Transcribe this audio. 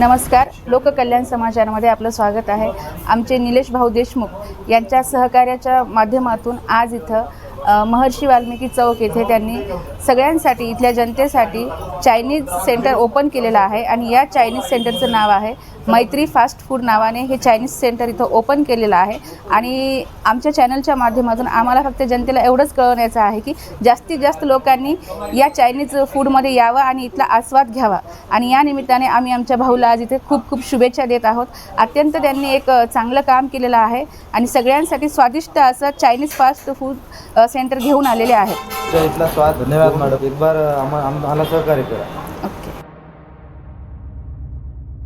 नमस्कार. लोककल्याण समाचारमध्ये आपलं स्वागत आहे. आमचे निलेश भाऊ देशमुख यांच्या सहकार्याच्या माध्यमातून आज इथं महर्षी वाल्मिकी चौक येथे त्यांनी सगळ्यांसाठी इथल्या जनतेसाठी चायनीज सेंटर ओपन केलेलं आहे आणि या चायनीज सेंटरचं नाव आहे मैत्री फास्ट फूड नावाने हे चायनीज सेंटर इथं ओपन केलेलं आहे. आणि आमच्या चॅनलच्या माध्यमातून आम्हाला फक्त जनतेला एवढंच कळवण्याचं आहे की जास्तीत जास्त लोकांनी या चायनीज फूडमध्ये यावं आणि इथला आस्वाद घ्यावा. आणि या निमित्ताने आम्ही आमच्या भाऊला आज इथे खूप खूप शुभेच्छा देत आहोत. अत्यंत त्यांनी एक चांगलं काम केलेलं आहे. आणि सगळ्यांसाठी स्वादिष्ट असं Chinese fast food centre centre घेऊन आलेले आहेत. इथला स्वाद. धन्यवाद मॅडम. एक बार आम्हा आम्हाला सहकार्य करा. ओके.